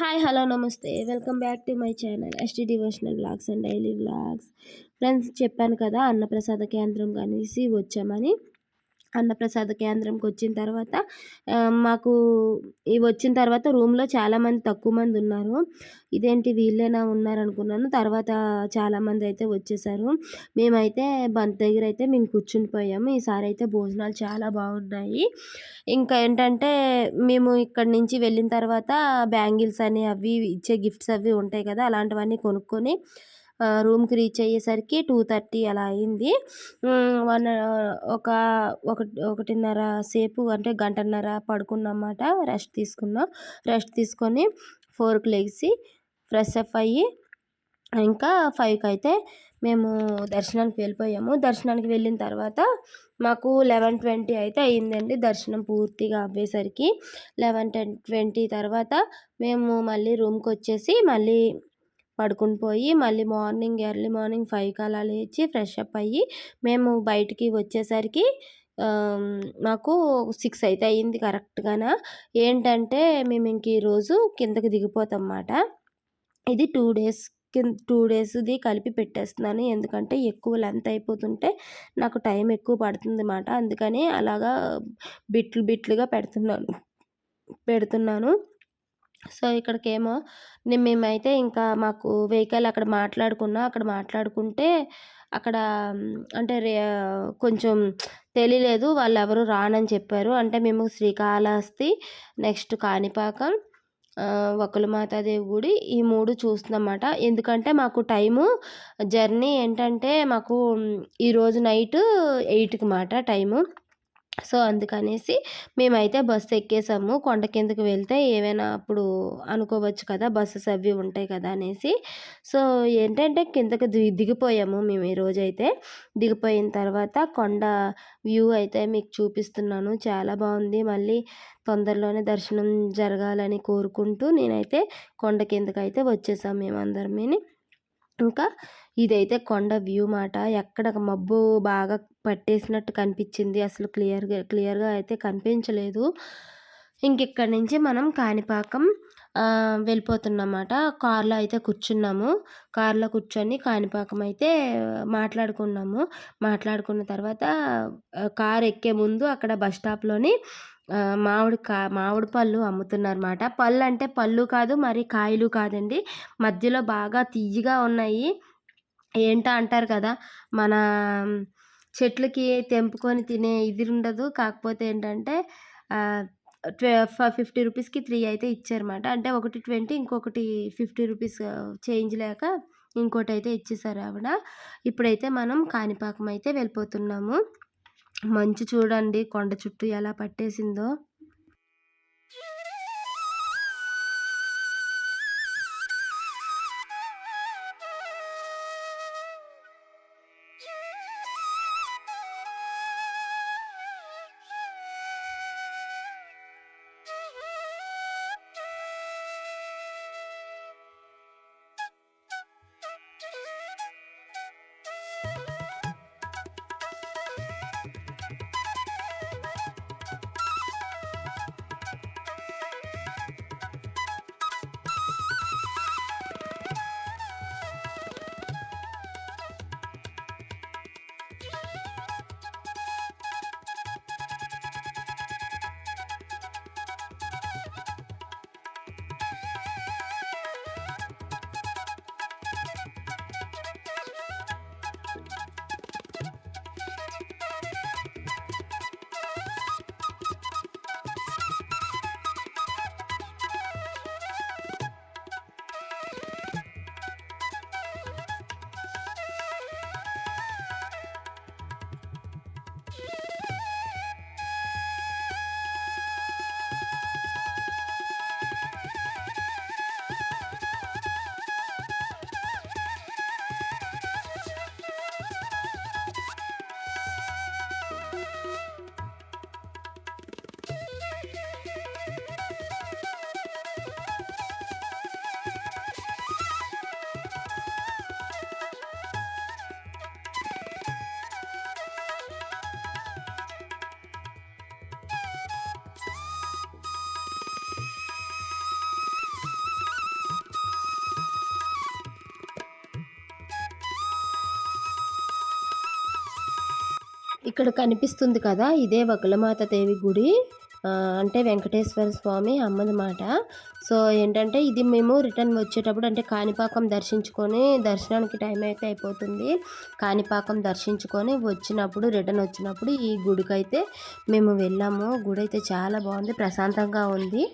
Hi hello నమస్తే. Welcome back to my channel ST devotional blogs and daily blogs. Friends చెప్పాను కదా అన్నప్రసాద కేంద్రం అనేసి వచ్చామని. అన్నప్రసాద కేంద్రంకి వచ్చిన తర్వాత మాకు ఇవి వచ్చిన తర్వాత రూమ్లో చాలామంది తక్కువ మంది ఉన్నారు. ఇదేంటి వీళ్ళేనా ఉన్నారనుకున్నాను. తర్వాత చాలామంది అయితే వచ్చేసారు. మేమైతే బంత్ దగ్గర అయితే మేము కూర్చుని పోయాము. ఈసారి అయితే భోజనాలు చాలా బాగున్నాయి. ఇంకా ఏంటంటే మేము ఇక్కడ నుంచి వెళ్ళిన తర్వాత బ్యాంగిల్స్ అని అవి ఇచ్చే గిఫ్ట్స్ అవి ఉంటాయి కదా అలాంటివన్నీ కొనుక్కొని రూమ్కి రీచ్ అయ్యేసరికి టూ థర్టీ అలా అయింది. వన్ ఒక ఒకటిన్నర సేపు అంటే గంటన్నర పడుకున్నమాట రెస్ట్ తీసుకున్నాం. రెస్ట్ తీసుకొని ఫోర్కి లేచి ఫ్రెష్ అప్ అయ్యి ఇంకా ఫైవ్కి అయితే మేము దర్శనానికి వెళ్ళిపోయాము. దర్శనానికి వెళ్ళిన తర్వాత మాకు లెవెన్ ట్వంటీ అయితే అయిందండి దర్శనం పూర్తిగా అవ్వేసరికి. లెవెన్ టెన్ ట్వంటీ తర్వాత మేము మళ్ళీ రూమ్కి వచ్చేసి మళ్ళీ పడుకుని పోయి మళ్ళీ మార్నింగ్ ఎర్లీ మార్నింగ్ ఫైవ్ అలా లేచి ఫ్రెష్ అప్ అయ్యి మేము బయటికి వచ్చేసరికి నాకు సిక్స్ అయితే అయ్యింది కరెక్ట్గానా. ఏంటంటే మేము ఇంక ఈరోజు కిందకి దిగిపోతాం అన్నమాట ఇది టూ డేస్ కింద టూ డేస్ది కలిపి పెట్టేస్తున్నాను. ఎందుకంటే ఎక్కువ లెంత్ అయిపోతుంటే నాకు టైం ఎక్కువ పడుతుంది అన్నమాట అందుకని అలాగా బిట్లు బిట్లుగా పెడుతున్నాను పెడుతున్నాను. సో ఇక్కడికేమో మేమైతే ఇంకా మాకు వెహికల్ అక్కడ మాట్లాడుకున్నాం అక్కడ మాట్లాడుకుంటే అక్కడ అంటే రే కొంచెం తెలియలేదు వాళ్ళు ఎవరు రానని చెప్పారు. అంటే మేము శ్రీకాళహస్తి నెక్స్ట్ కాణిపాకం మాతాదేవి గుడి ఈ మూడు చూస్తున్నమాట ఎందుకంటే మాకు టైము జర్నీ ఏంటంటే మాకు ఈరోజు నైట్ ఎయిట్కి మాట టైము. సో అందుకనేసి మేమైతే బస్సు ఎక్కేసాము కొండ కిందకి వెళ్తే ఏమైనా అప్పుడు అనుకోవచ్చు కదా బస్సెస్ అవి ఉంటాయి కదా అనేసి. సో ఏంటంటే కిందకి ది దిగిపోయాము మేము ఈరోజైతే దిగిపోయిన తర్వాత కొండ వ్యూ అయితే మీకు చూపిస్తున్నాను. చాలా బాగుంది. మళ్ళీ తొందరలోనే దర్శనం జరగాలని కోరుకుంటూ నేనైతే కొండ కిందకు అయితే వచ్చేసాం మేమందరమీ ఇంకా ఇదైతే కొండ వ్యూ మాట. ఎక్కడ మబ్బు బాగా పట్టేసినట్టు కనిపించింది. అసలు క్లియర్గా క్లియర్గా అయితే కనిపించలేదు. ఇంకెక్కడి నుంచి మనం కాణిపాకం వెళ్ళిపోతున్నమాట కార్లో అయితే కూర్చున్నాము. కార్లో కూర్చొని కాణిపాకం అయితే మాట్లాడుకున్నాము. మాట్లాడుకున్న తర్వాత కార్ ఎక్కే ముందు అక్కడ బస్ స్టాప్లోని మామిడి కా మామిడి పళ్ళు అమ్ముతున్నారన్నమాట. పళ్ళు అంటే పళ్ళు కాదు మరి కాయలు కాదండి. మధ్యలో బాగా తియ్యగా ఉన్నాయి. ఏంటో అంటారు కదా మన చెట్లకి తెంపుకొని తినే ఇది ఉండదు కాకపోతే ఏంటంటే ఫిఫ్టీ రూపీస్కి త్రీ అయితే ఇచ్చారన్నమాట. అంటే ఒకటి ట్వంటీ ఇంకొకటి ఫిఫ్టీ రూపీస్ చేంజ్ లేక ఇంకోటి అయితే ఇచ్చేసారు ఆవిడ. ఇప్పుడైతే మనం కాణిపాకం అయితే వెళ్ళిపోతున్నాము. మంచు చూడండి కొండ చుట్టూ ఎలా పట్టేసిందో. ఇక్కడ కనిపిస్తుంది కదా ఇదే వకులమాత దేవి గుడి. అంటే వెంకటేశ్వర స్వామి అమ్మదన్నమాట సో ఏంటంటే ఇది మేము రిటర్న్ వచ్చేటప్పుడు అంటే కాణిపాకం దర్శించుకొని దర్శనానికి టైం అయితే అయిపోతుంది. కాణిపాకం దర్శించుకొని వచ్చినప్పుడు రిటర్న్ వచ్చినప్పుడు ఈ గుడికి అయితే మేము వెళ్ళాము. గుడి అయితే చాలా బాగుంది ప్రశాంతంగా ఉంది.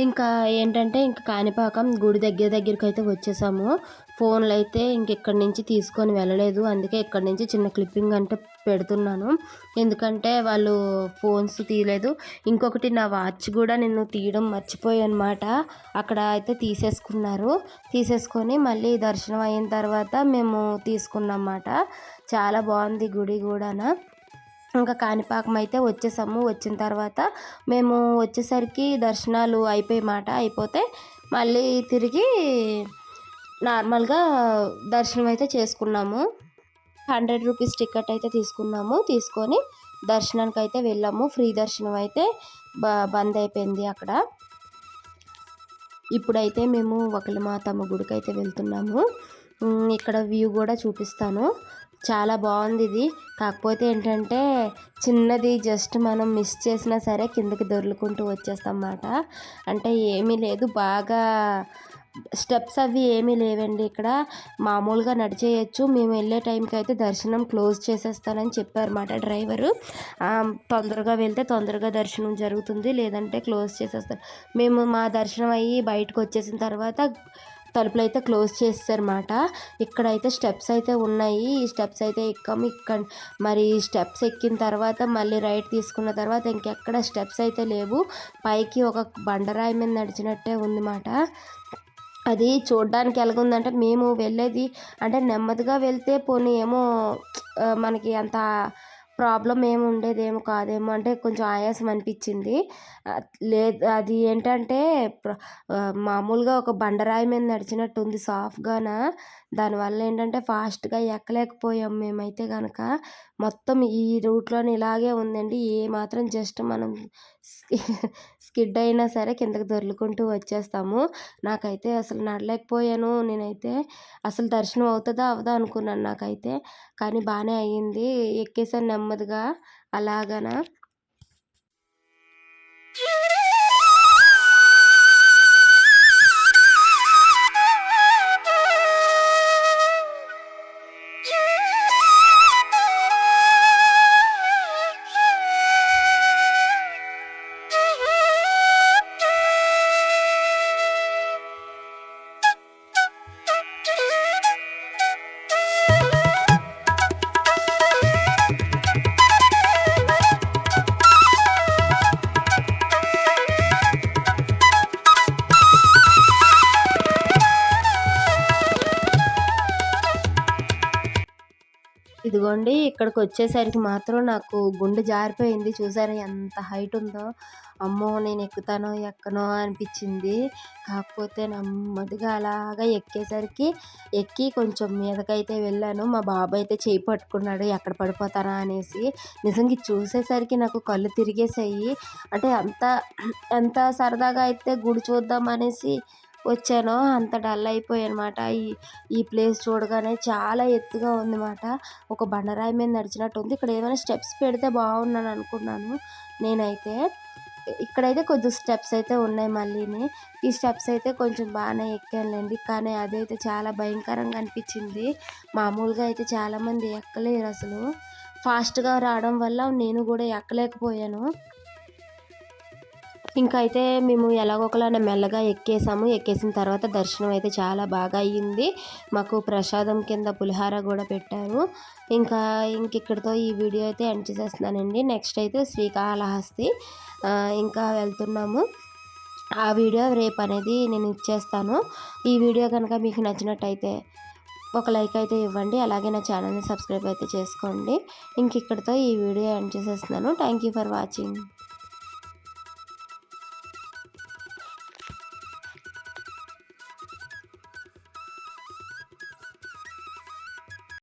ఇంకా ఏంటంటే ఇంకా కాణిపాకం గుడి దగ్గర దగ్గరికి అయితే వచ్చేసాము. ఫోన్లు అయితే ఇంక ఇక్కడి నుంచి తీసుకొని వెళ్ళలేదు. అందుకే ఇక్కడి నుంచి చిన్న క్లిప్పింగ్ అంటే పెడుతున్నాను. ఎందుకంటే వాళ్ళు ఫోన్స్ తీయలేదు. ఇంకొకటి నా వాచ్ కూడా నేను తీయడం మర్చిపోయానమాట. అక్కడ అయితే తీసేసుకున్నారు. తీసేసుకొని మళ్ళీ దర్శనం అయిన తర్వాత మేము తీసుకున్నమాట చాలా బాగుంది గుడి కూడా ఇంకా కాణిపాకం అయితే వచ్చేసాము. వచ్చిన తర్వాత మేము వచ్చేసరికి దర్శనాలు అయిపోయి మాట అయిపోతే మళ్ళీ తిరిగి నార్మల్గా దర్శనం అయితే చేసుకున్నాము. హండ్రెడ్ రూపీస్ టికెట్ అయితే తీసుకున్నాము. తీసుకొని దర్శనానికి అయితే వెళ్ళాము. ఫ్రీ దర్శనం అయితే బ బంద్ అయిపోయింది అక్కడ. ఇప్పుడైతే మేము ఒకలిమాతమ్మ గుడికి అయితే వెళ్తున్నాము ఇక్కడ వ్యూ కూడా చూపిస్తాను. చాలా బాగుంది ఇది. కాకపోతే ఏంటంటే చిన్నది జస్ట్ మనం మిస్ చేసినా సరే కిందకి దొర్లుకుంటూ వచ్చేస్తాం అన్నమాట అంటే ఏమీ లేదు బాగా స్టెప్స్ అవి ఏమీ లేవండి ఇక్కడ. మామూలుగా నడిచేయచ్చు. మేము వెళ్ళే టైంకి అయితే దర్శనం క్లోజ్ చేసేస్తానని చెప్పారన్నమాట డ్రైవరు. తొందరగా వెళ్తే తొందరగా దర్శనం జరుగుతుంది. లేదంటే క్లోజ్ చేసేస్తారు. మేము మా దర్శనం అయ్యి బయటకు వచ్చేసిన తర్వాత తలుపులు అయితే క్లోజ్ చేస్తారన్నమాట ఇక్కడైతే స్టెప్స్ అయితే ఉన్నాయి. ఈ స్టెప్స్ అయితే ఎక్కాము. ఇక్కడ మరి స్టెప్స్ ఎక్కిన తర్వాత మళ్ళీ రైట్ తీసుకున్న తర్వాత ఇంకెక్కడ స్టెప్స్ అయితే లేవు. పైకి ఒక బండరాయి మీద నడిచినట్టే ఉందన్నమాట. అది చూడడానికి ఎలాగుందంటే మేము వెళ్ళేది అంటే నెమ్మదిగా వెళ్తే పోనీ ఏమో మనకి అంత ప్రాబ్లం ఏమి ఉండేదేమో కాదేమో అంటే కొంచెం ఆయాసం అనిపించింది. లేదు అది ఏంటంటే మామూలుగా ఒక బండరాయి మీద నడిచినట్టు ఉంది సాఫ్ట్గాన. దానివల్ల ఏంటంటే ఫాస్ట్గా ఎక్కలేకపోయాం మేమైతే కనుక మొత్తం ఈ రూట్లోనే ఇలాగే ఉందండి. ఏ మాత్రం జస్ట్ మనం స్కిడ్ అయినా సరే కిందకి దొర్లుకుంటూ వచ్చేస్తాము. నాకైతే అసలు నడలేకపోయాను. నేనైతే అసలు దర్శనం అవుతుందా అవదా అనుకున్నాను నాకైతే. కానీ బాగానే అయ్యింది. ఎక్కేసాను నెమ్మదిగా. అలాగన? ఇదిగోండి ఇక్కడికి వచ్చేసరికి మాత్రం నాకు గుండె జారిపోయింది. చూసారా ఎంత హైట్ ఉందో. అమ్మో నేను ఎక్కుతానో ఎక్కనో అనిపించింది. కాకపోతే నెమ్మదిగా అలాగా ఎక్కేసరికి ఎక్కి కొంచెం మీదకైతే వెళ్ళాను. మా బాబాయ్ అయితే చేయి పట్టుకున్నాడు ఎక్కడ పడిపోతానా అనేసి. నిజంగా ఇది చూసేసరికి నాకు కళ్ళు తిరిగేసాయి అంటే అంత ఎంత సరదాగా అయితే గుడి చూద్దాం అనేసి వచ్చానో అంత డల్ అయిపోయానమాట. ఈ ఈ ప్లేస్ చూడగానే చాలా ఎత్తుగా ఉందన్నమాట. ఒక బండరాయి మీద నడిచినట్టు ఉంది. ఇక్కడ ఏమైనా స్టెప్స్ పెడితే బాగున్నాను అనుకున్నాను నేనైతే. ఇక్కడైతే కొద్ది స్టెప్స్ అయితే ఉన్నాయి మళ్ళీని. ఈ స్టెప్స్ అయితే కొంచెం బాగానే ఎక్కానులేండి. కానీ అదైతే చాలా భయంకరంగా అనిపించింది. మామూలుగా అయితే చాలామంది ఎక్కలేరు అసలు. ఫాస్ట్గా రావడం వల్ల నేను కూడా ఎక్కలేకపోయాను. ఇంకా అయితే మేము ఎలాగోకలానే మెల్లగా ఎక్కేసాము. ఎక్కేసిన తర్వాత దర్శనం అయితే చాలా బాగా అయ్యింది. మాకు ప్రసాదం కింద పులిహార కూడా పెట్టారు. ఇంకా ఇంక ఇక్కడితో ఈ వీడియో అయితే ఎండ్ చేసేస్తున్నానండి. నెక్స్ట్ అయితే శ్రీకాళహస్తి ఇంకా వెళ్తున్నాము. ఆ వీడియో రేపు అనేది నేను ఇచ్చేస్తాను. ఈ వీడియో కనుక మీకు నచ్చినట్టయితే ఒక లైక్ అయితే ఇవ్వండి. అలాగే నా ఛానల్ని సబ్స్క్రైబ్ అయితే చేసుకోండి. ఇంక ఇక్కడితో ఈ వీడియో ఎండ్ చేసేస్తున్నాను. Thank you for watching.